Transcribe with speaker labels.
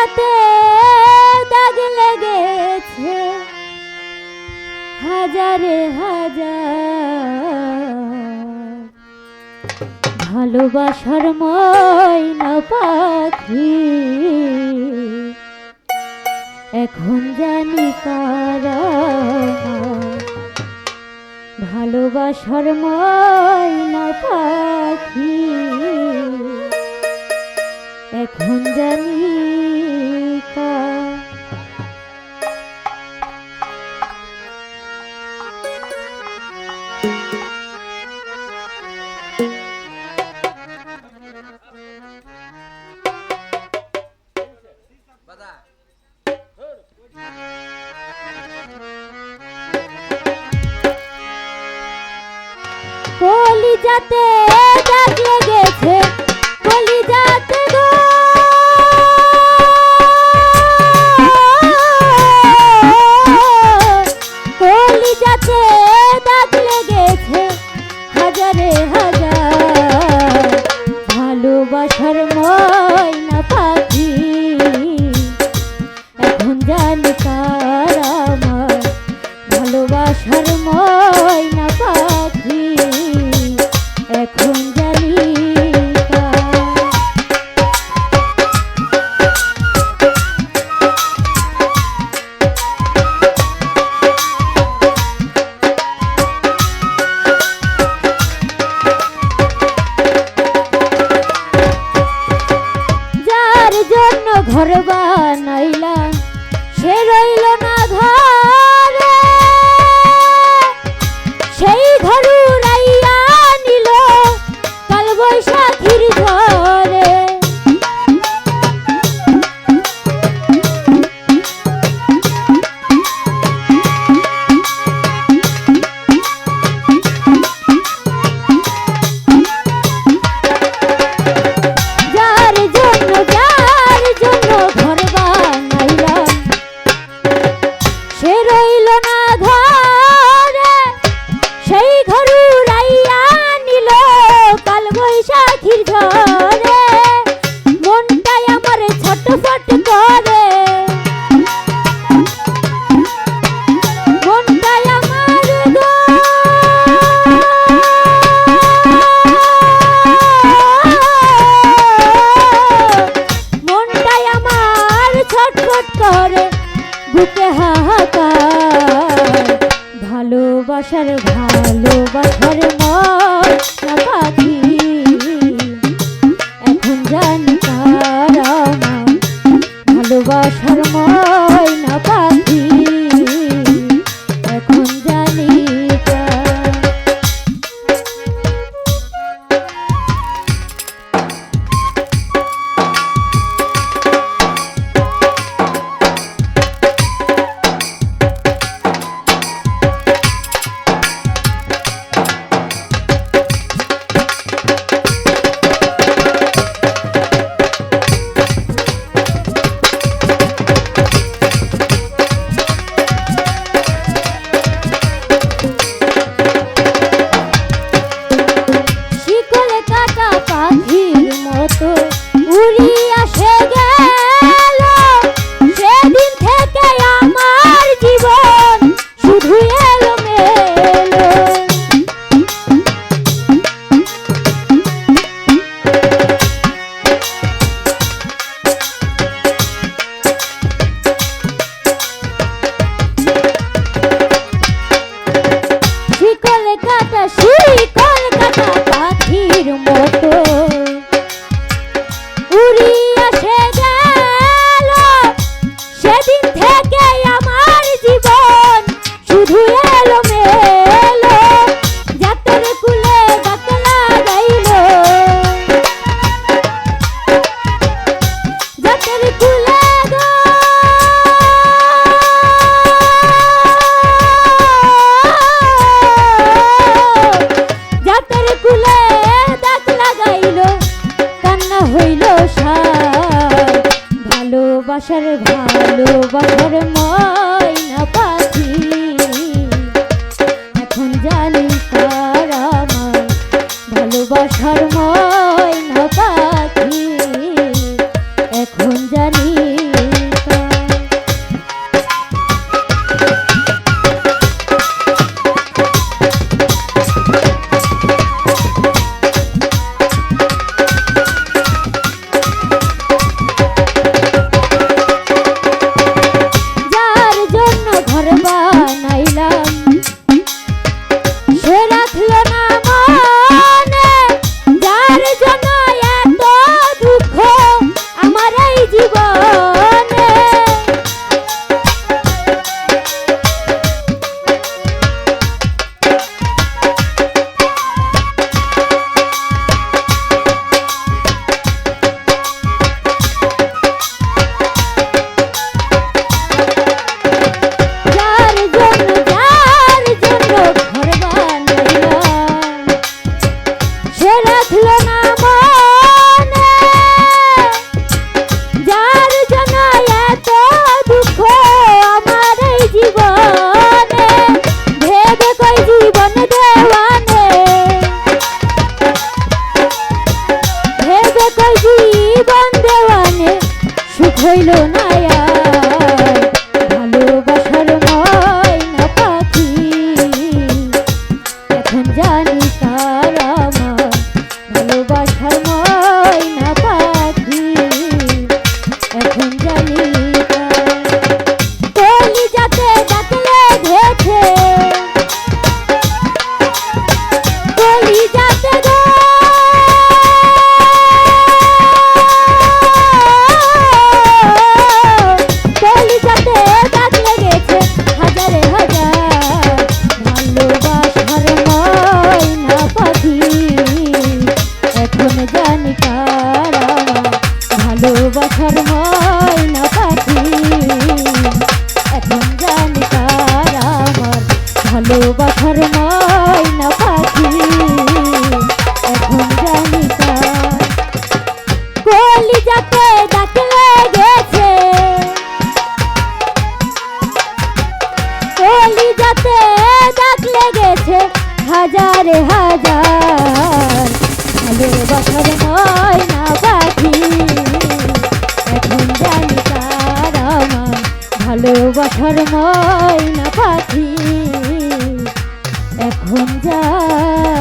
Speaker 1: হাতে দাগ লেগেছে। হাজারে হাজার ভালোবাসার ময়না পাখি। এখন জানি কারা ভালোবাসার ময়না পাখি। এখন জানি কলিজাতে দাগ লেগেছে। কলি ভালোবাসার ভালোবাসার মা। জানি কার আমার ভালোবাসার ময়না পাখি। এখন জানি